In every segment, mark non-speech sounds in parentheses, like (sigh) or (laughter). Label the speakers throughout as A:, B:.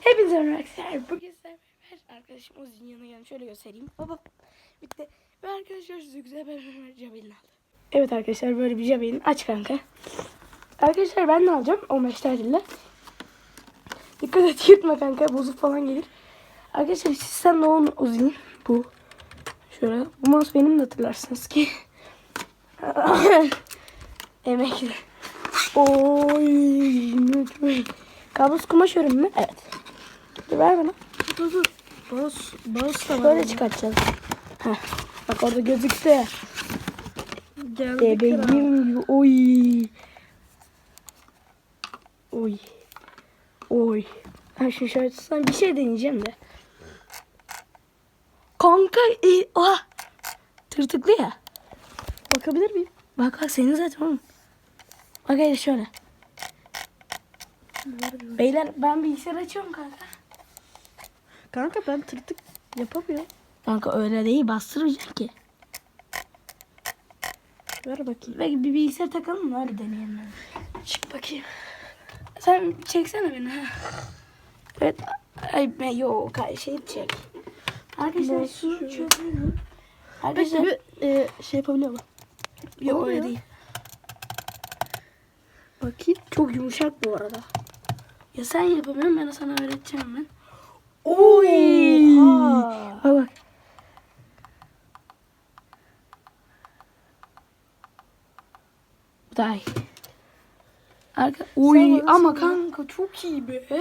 A: Hepinize merhaba arkadaşlar. Bugün sizlerle beraber arkadaşım Ozi'nin yanına geldim. Şöyle göstereyim. Baba bitti. Ve arkadaşlar size güzel bir Javelin aldı. Evet arkadaşlar böyle bir Javelin. Aç kanka. Arkadaşlar ben ne alacağım? 15 tatille. Dikkat et yırtma kanka. Bozuk falan gelir. Arkadaşlar sistem de onun Ozi'nin. Bu. Şöyle. Bu mouse benim de hatırlarsınız ki. (laughs) Emekli. Oy. Kablosuz kumaş örümü mü? Evet. Dur ver bana.
B: Dur dur. Bas, bas da var.
A: Böyle çıkartacağız. Heh. Bak orada gözüktü. Bebeğim. Oy. Oy. Oy. Ha şu tutsam bir şey deneyeceğim de. Kanka. E, oha. Tırtıklı ya.
B: Bakabilir miyim?
A: Bak bak senin zaten oğlum. Bak hele şöyle. Beyler ben bilgisayar açıyorum kanka.
B: Kanka ben tırtık yapamıyorum.
A: Kanka öyle değil bastırmayacak ki.
B: Ver bakayım.
A: Belki bir bilgisayar takalım mı öyle deneyelim. Çık bakayım. Sen çeksene beni ha. Evet. Ay ben yok ay şey çek. Arkadaşlar çözüyorum.
B: Peki
A: Arkadaşlar
B: bir e, şey yapabiliyor mu?
A: yok öyle değil.
B: Bakayım.
A: Çok yumuşak bu arada. Ya sen yapamıyorum ben sana öğreteceğim ben.
B: Oha.
A: Bak bak. İyi. Arka... Oy ama kanka çok iyi be.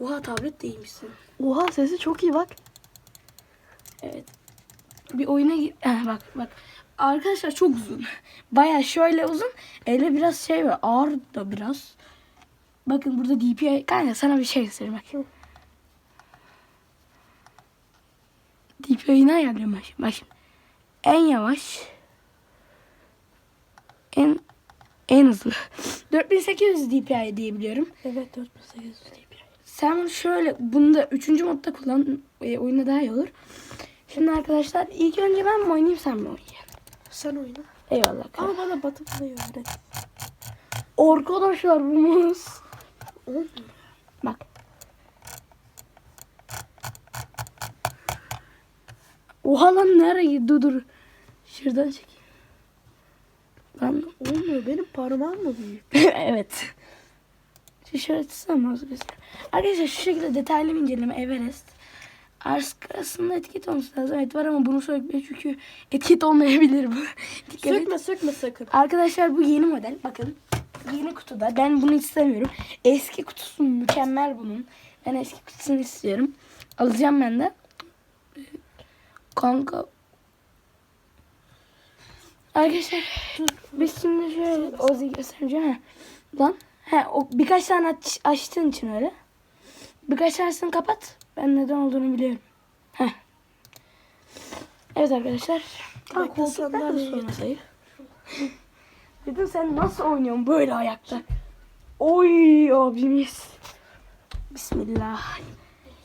A: Oha tablet değilmişsin.
B: Oha sesi çok iyi bak.
A: Evet. Bir oyuna gir. Eh, bak bak. Arkadaşlar çok uzun. (laughs) Baya şöyle uzun. Ele biraz şey var. Ağır da biraz. Bakın burada DPI. Kanka sana bir şey göstereyim bak.
B: Hı.
A: Ben şimdi? Bak şimdi. En yavaş. En en hızlı. (laughs) 4800 DPI diyebiliyorum.
B: Evet 4800 dpi.
A: Sen bunu şöyle bunu da 3. modda kullan. E, oyunda daha iyi olur. Şimdi arkadaşlar ilk önce ben mi oynayayım sen mi oynayayım?
B: Sen oyna.
A: Eyvallah. kanka.
B: Ama bana Butterfly öğret.
A: Arkadaşlar bu muz.
B: Olmuyor.
A: Bak. Oha lan nereye? Dur dur. Şuradan çekeyim. Lan
B: Olmuyor. Benim parmağım mı büyük? (laughs)
A: evet. Şöyle tutsam göster. Arkadaşlar şu şekilde detaylı bir inceleme Everest. Arsk arasında etiket olması lazım. Evet var ama bunu sökmüyor çünkü etiket olmayabilir bu. (laughs) Dikkat et.
B: Sökme sökme sakın.
A: Arkadaşlar bu yeni model. Bakın. Yeni kutuda. Ben bunu istemiyorum. Eski kutusu mükemmel bunun. Ben eski kutusunu istiyorum. Alacağım ben de. Kanka. Arkadaşlar biz şimdi şöyle Ozi göstereceğim. Ha. Lan. He, o birkaç tane aç, açtığın için öyle. Birkaç tanesini kapat. Ben neden olduğunu biliyorum. Heh. Evet arkadaşlar. Kanka koltuklar da sonra sayı. Dedim sen nasıl oynuyorsun böyle ayakta? Oy abimiz. Bismillah.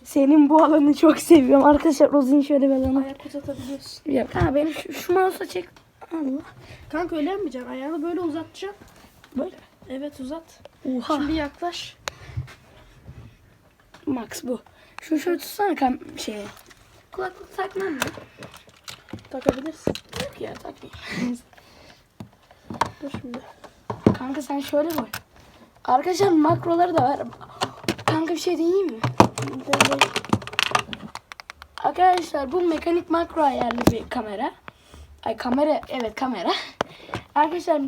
A: Senin bu alanı çok seviyorum. Arkadaşlar Rozi'nin şöyle bir alanı.
B: Ayak uzatabiliyorsun.
A: Ya kanka benim şu, şu mouse'a çek. Allah.
B: Kanka öyle yapmayacaksın. Ayağını böyle uzatacaksın.
A: Böyle.
B: Evet uzat.
A: Oha.
B: Şimdi yaklaş.
A: Max bu. Şu şöyle tutsana kam şeye. Kulaklık takmam mı?
B: Takabilirsin.
A: Yok ya takmayayım.
B: Dur şimdi.
A: Kanka sen şöyle koy. Arkadaşlar makroları da var. Kanka bir şey diyeyim mi? Arkadaşlar bu mekanik makro ayarlı bir kamera. Ay kamera evet kamera. Arkadaşlar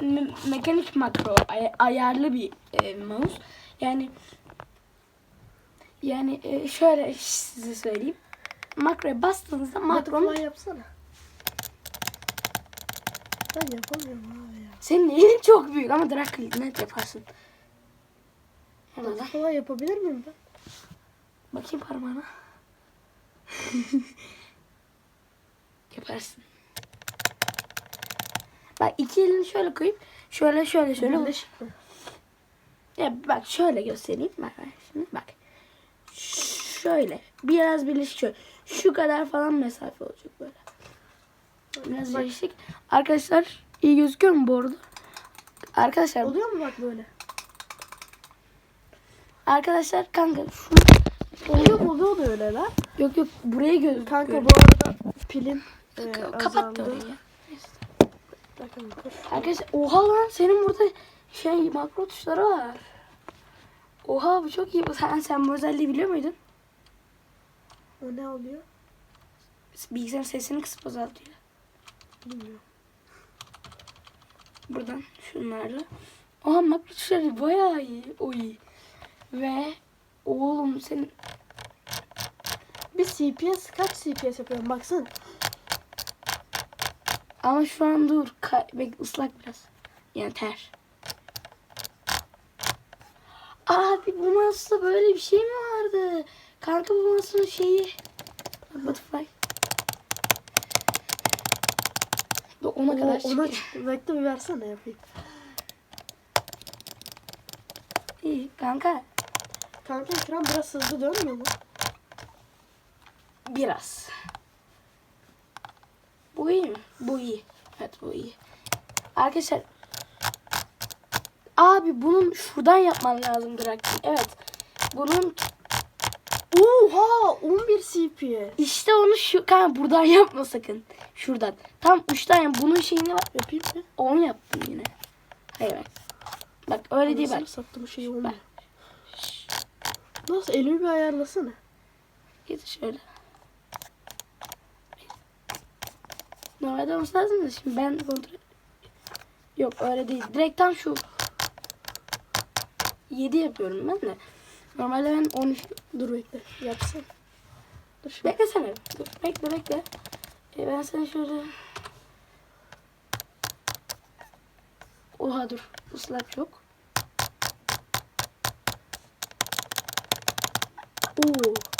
A: me- mekanik makro ay- ayarlı bir e, mouse. Yani yani e, şöyle size söyleyeyim. Makroya bastığınızda
B: Butterfly yapsana. Ben yapamıyorum abi ya.
A: senin elin çok büyük ama drag net yaparsın.
B: Butterfly yapabilir miyim ben?
A: Bakayım parmağına. (laughs) Yaparsın. Bak iki elini şöyle koyup şöyle şöyle şöyle.
B: Mi?
A: Ya bak şöyle göstereyim. Bak bak şimdi bak. Şöyle. Biraz birleşik şöyle. Şu kadar falan mesafe olacak böyle. Biraz birleşik. Arkadaşlar iyi gözüküyor mu bu arada? Arkadaşlar
B: Oluyor mu bak böyle?
A: Arkadaşlar kanka şu
B: Oluyor mu oluyor da öyle lan.
A: yok yok buraya göz
B: Kanka bu arada pilin e,
A: Ka- kapat da
B: azaldı.
A: orayı.
B: Bakın.
A: Arkadaşlar oha lan senin burada şey makro tuşları var. Oha bu çok iyi. Sen, sen bu özelliği biliyor muydun?
B: O ne oluyor?
A: Bilgisayarın sesini kısıp azaltıyor.
B: Bilmiyorum.
A: Buradan şunlarla. Oha makro tuşları bayağı iyi. O iyi. Ve oğlum senin
B: Bir CPS kaç CPS yapıyorum baksana.
A: ama şu an dur. Ka- bek ıslak biraz. Yani ter. Abi bu masada böyle bir şey mi vardı? Kanka bu masanın şeyi. Butterfly. Bu ona
B: O-
A: kadar
B: ona çıktı. Bekle bir versene yapayım.
A: İyi kanka.
B: Kanka ekran biraz hızlı dönmüyor mu?
A: Biraz. Bu iyi mi? Bu iyi. Evet bu iyi. Arkadaşlar. Abi bunun şuradan yapman lazım Drakkin. Evet. Bunun
B: Oha 11 CPS.
A: işte onu şu kanka buradan yapma sakın. Şuradan. Tam uçtan yap. Bunun şeyini var.
B: Yapayım mı?
A: Onu yaptım yine. Hayır bak. Bak öyle değil bak.
B: Anasını sattım şey olmuyor. Nasıl elimi bir ayarlasana.
A: Git şöyle. Normalde olması lazım da şimdi ben kontrol... Yok öyle değil. Direkt tam şu 7 yapıyorum ben de. Normalde ben 13...
B: Dur bekle yapsın. Dur şimdi.
A: Beklesene. Dur, bekle bekle. E ben sana şöyle... Oha dur. Islak yok.
B: Oo.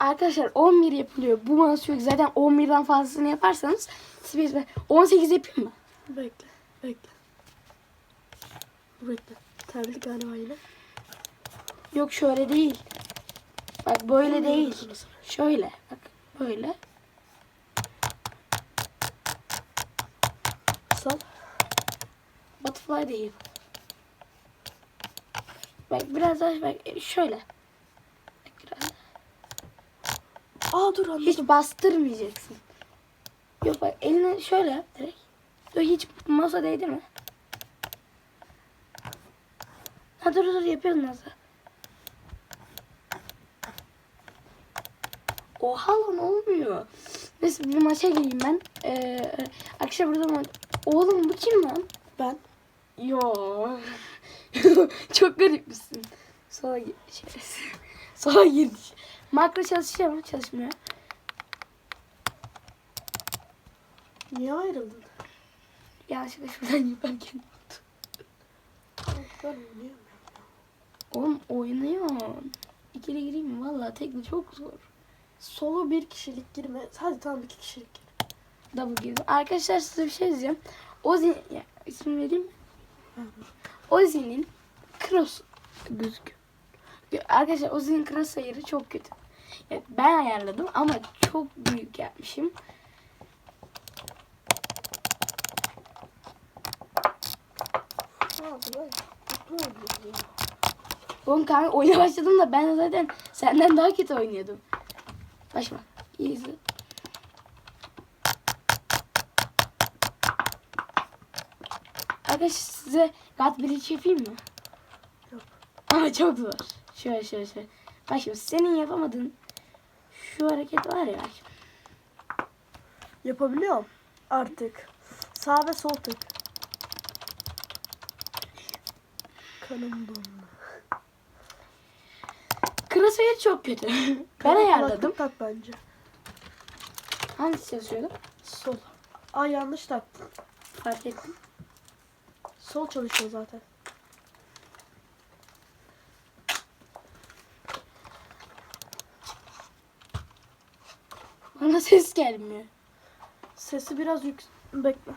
A: Arkadaşlar 11 yapılıyor. Bu mouse yok. Zaten 11'den fazlasını yaparsanız siz ben 18 yapayım mı?
B: Bekle. Bekle. Bekle. Terlik galiba yine.
A: Yok şöyle değil. Bak böyle değil.
B: Anasını.
A: Şöyle. Bak böyle.
B: Sal.
A: Butterfly değil. Bak biraz daha bak şöyle. Bak biraz.
B: Aa dur anladım.
A: Hiç bastırmayacaksın. Yok bak eline şöyle direkt. Yok hiç masa değdi mi? Ha dur dur yapıyorum nasıl? Oha lan olmuyor. Neyse bir maça gireyim ben. Ee, akşam burada mı? Oğlum bu kim lan?
B: Ben.
A: Yo. (laughs) Çok garip misin? Sola gir. Şerefsiz. Sola gir. Makro çalışıyor mu? Çalışmıyor.
B: Niye ayrıldın?
A: Yanlışlıkla şuradan yaparken.
B: Oynayamıyorum.
A: Oğlum oynuyor. İkili gireyim mi? Valla tekli çok zor.
B: Solo bir kişilik girme. Hadi tamam iki kişilik gir.
A: Double girdim. Arkadaşlar size bir şey diyeceğim. Ozi, ya, isim vereyim mi? Ozi'nin cross gözüküyor. Arkadaşlar Ozi'nin cross ayarı çok kötü. Ya, ben ayarladım ama çok büyük yapmışım. Oğlum kanka oyuna başladım da ben zaten senden daha kötü oynuyordum. Başla. İyi izle. Arkadaşlar size God Bridge yapayım mı?
B: Yok.
A: Ama çok zor. Şöyle şöyle şöyle. Bak şimdi senin yapamadığın şu hareket var ya.
B: Yapabiliyorum. Artık. Sağ ve sol tık. Kanım dondu.
A: Crosshair çok kötü. ben ayarladım.
B: Tak bence.
A: Hangisi çalışıyordu?
B: Sol. Aa yanlış taktım.
A: Fark ettim.
B: Sol çalışıyor zaten.
A: Bana ses gelmiyor.
B: Sesi biraz yük... Bekle.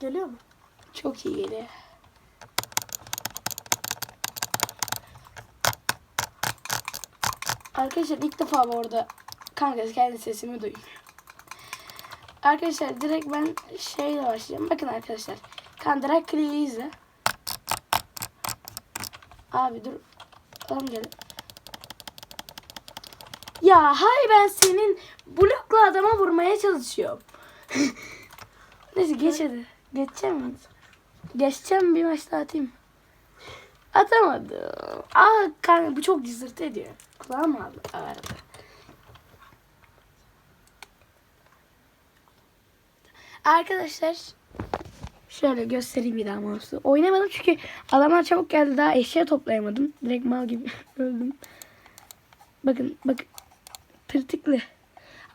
B: Geliyor mu?
A: Çok iyi geliyor. Arkadaşlar ilk defa bu arada kanka kendi sesimi duymuyor. Arkadaşlar direkt ben şeyle başlayacağım. Bakın arkadaşlar. Kan direkt kliği izle. Abi dur. Adam gel. Ya hay ben senin blokla adama vurmaya çalışıyorum. (laughs) Neyse geç hadi. Geçeceğim mi? Geçeceğim bir maç daha atayım. Atamadım. Aa kanka bu çok cızırtı ediyor. Kulağım ağrıdı. ağrıdı. Arkadaşlar şöyle göstereyim bir daha mouse'u. Oynamadım çünkü adamlar çabuk geldi daha eşya toplayamadım. Direkt mal gibi (laughs) öldüm. Bakın bakın tırtıklı.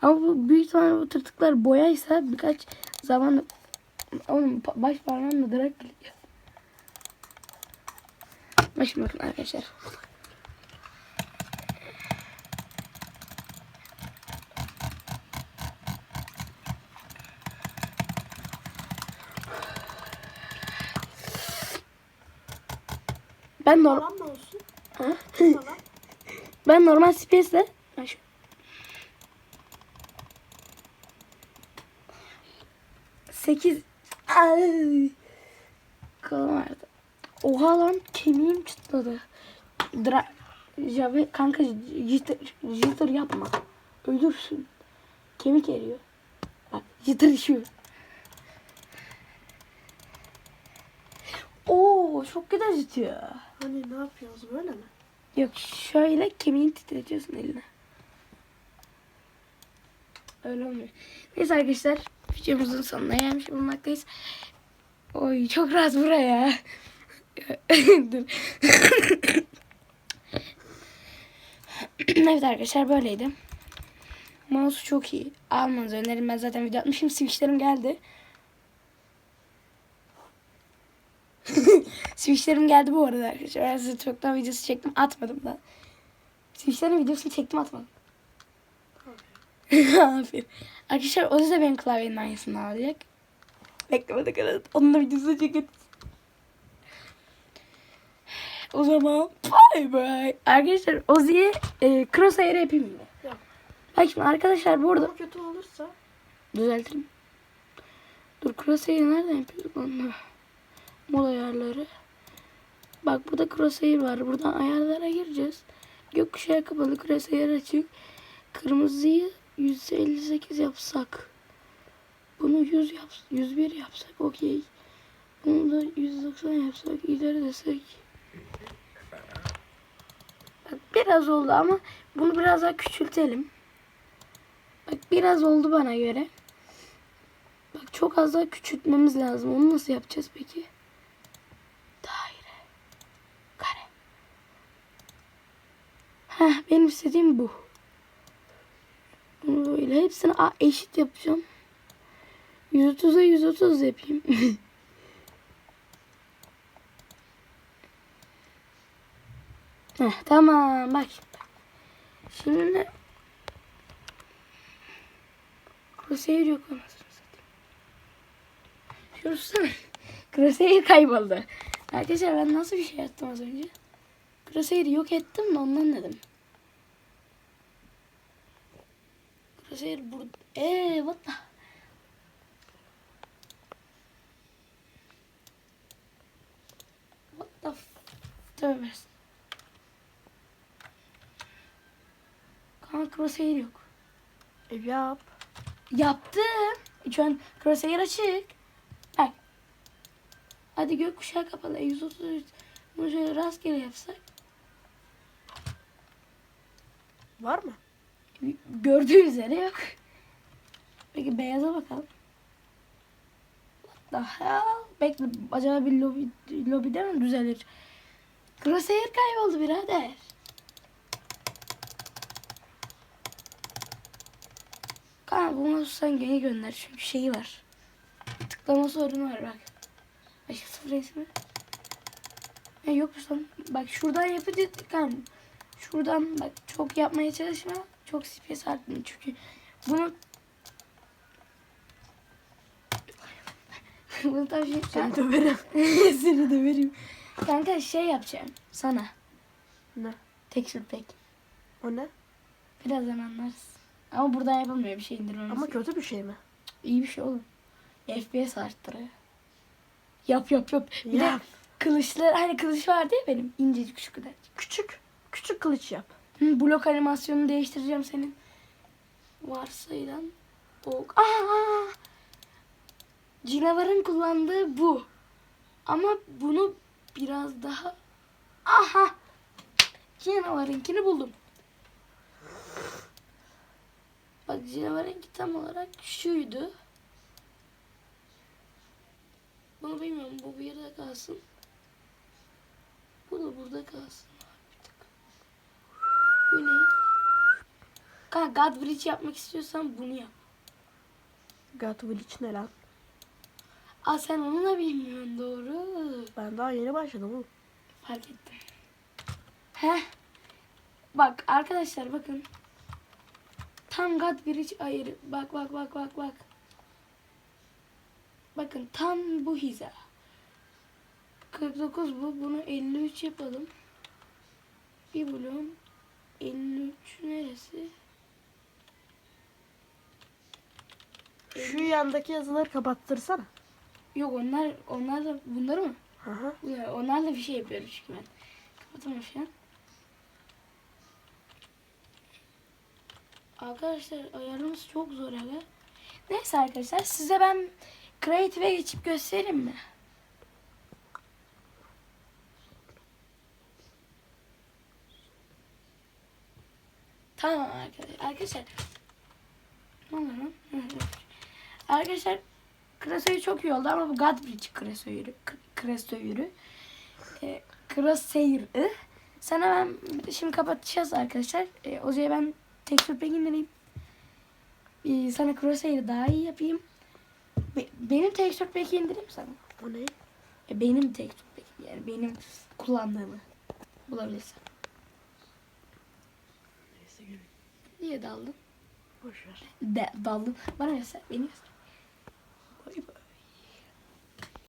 A: Ama bu büyük ihtimalle bu tırtıklar boyaysa birkaç zaman onun baş parmağımla direkt geliyor. Bakın bakın arkadaşlar. Ben normal. (laughs) Ben normal space'le Ha, şu- Sekiz Ay. Kolum vardı. Oha lan kemiğim çıtladı. Dra Javi kanka jitter, jitter yapma. Ölürsün. Kemik eriyor. Bak jitter işiyor. Oo çok güzel acıtıyor.
B: Hani ne yapıyoruz böyle mi?
A: Yok şöyle kemiğini titretiyorsun eline. Öyle olmuyor. Neyse arkadaşlar videomuzun sonuna gelmiş bulunmaktayız. Oy çok rahat buraya. (laughs) Evet arkadaşlar böyleydi. Mouse çok iyi. Almanızı öneririm. Ben zaten video atmışım. Switchlerim geldi. (laughs) Switchlerim geldi bu arada arkadaşlar. Ben size çoktan videosu çektim atmadım da. Switchlerin videosunu çektim atmadım. (laughs) Aferin. Arkadaşlar o da benim klavyenin aynısını alacak. Beklemede kadar onun da videosunu çekin. O zaman bye bye. Arkadaşlar Ozi'ye e, crosshair yapayım mı?
B: Yap.
A: Bak şimdi arkadaşlar burada
B: Ama kötü olursa
A: düzeltirim. Dur crosshair'i nereden yapıyorduk onu? Mod ayarları. Bak burada crosshair var. Buradan ayarlara gireceğiz. Gökkuşağı kapalı crosshair açık. Kırmızıyı 158 yapsak. Bunu 100 yap 101 yapsak okey. Bunu da 190 yapsak ileri desek. Bak biraz oldu ama bunu biraz daha küçültelim. Bak biraz oldu bana göre. Bak çok az daha küçültmemiz lazım. Onu nasıl yapacağız peki? Daire. Kare. Heh, benim istediğim bu. Böyle hepsini eşit yapacağım. 130'a 130 yapayım. (laughs) Heh, tamam bak. Şimdi Crosshair yok anasını satayım. Şurası (laughs) Crosshair kayboldu. Arkadaşlar ben nasıl bir şey yaptım az önce? Crosshair'i yok ettim de ondan dedim. Crosshair burada. Eee what the? What the Tövbe. Kanka crosshair yok.
B: e, yap.
A: Yaptım. Şu an crosshair açık. Bak. Hadi gökkuşağı kapalı. 133. Bunu şöyle rastgele yapsak.
B: Var mı?
A: Gördüğü üzere yok. Peki beyaza bakalım. What the hell? Bekle acaba bir lobi, lobide mi düzelir? Crosshair kayboldu birader. Kanka bu sen geri gönder çünkü şeyi var. Tıklama sorunu var bak. Bak sıfır resmi. Ya yokmuş lan. Bak şuradan yapınca tıkan. Şuradan bak çok yapmaya çalışma. Çok space harcama çünkü bunu (laughs) bunu tabii şey
B: Seni döverim. (laughs)
A: Seni de vereyim. Kanka şey yapacağım sana.
B: Ne?
A: Texture pack.
B: O ne?
A: Birazdan anlarız. Ama buradan yapılmıyor bir şey indirmemiz.
B: Ama
A: Ama
B: kötü bir şey mi?
A: iyi bir şey oğlum. FPS arttırıyor. Yap yap yap. Bir
B: Yap.
A: de kılıçlar hani kılıç vardı ya benim incecik şu kadar.
B: Küçük. Küçük kılıç yap.
A: Blok animasyonunu değiştireceğim senin. Varsayılan o. Aa! Canavarın kullandığı bu. Ama bunu biraz daha aha canavarınkini buldum. Bak canavarınki tam olarak şuydu. Bunu bilmiyorum. Bu bir yerde kalsın. Bu da burada kalsın. Bu ne? Kanka God Bridge yapmak istiyorsan bunu yap.
B: God Village ne lan?
A: Aa sen onu da bilmiyorsun doğru.
B: Ben daha yeni başladım oğlum.
A: Fark ettim. Heh. Bak arkadaşlar bakın. Tam God Bridge ayırı. Bak bak bak bak bak. Bakın tam bu hiza. 49 bu. Bunu 53 yapalım. Bir bloğun 53 neresi?
B: Şu yandaki yazıları kapattırsana.
A: Yok onlar onlar da bunları mı?
B: Hı hı.
A: Ya, Onlarla bir şey yapıyorum çünkü ben. Kapatamam şu an. Arkadaşlar ayarlaması çok zor aga. Neyse arkadaşlar size ben Creative'e geçip göstereyim mi? Tamam arkadaşlar. Arkadaşlar. Ne oluyor lan? Hı, hı. Arkadaşlar Krasoyu çok iyi oldu ama bu Godbridge Krasoyu. Krasoyu. E, Krasoyu. Sana ben şimdi kapatacağız arkadaşlar. E, o zaman ben tekstür pek indireyim. E, sana Krasoyu daha iyi yapayım. Be- benim tekstür pek indireyim sana.
B: O ne?
A: E, benim tekstür pek yani benim kullandığımı bulabilirsen.
B: Neyse yürü.
A: Niye daldın?
B: Boş ver.
A: De, daldın. Bana göster. Beni göster.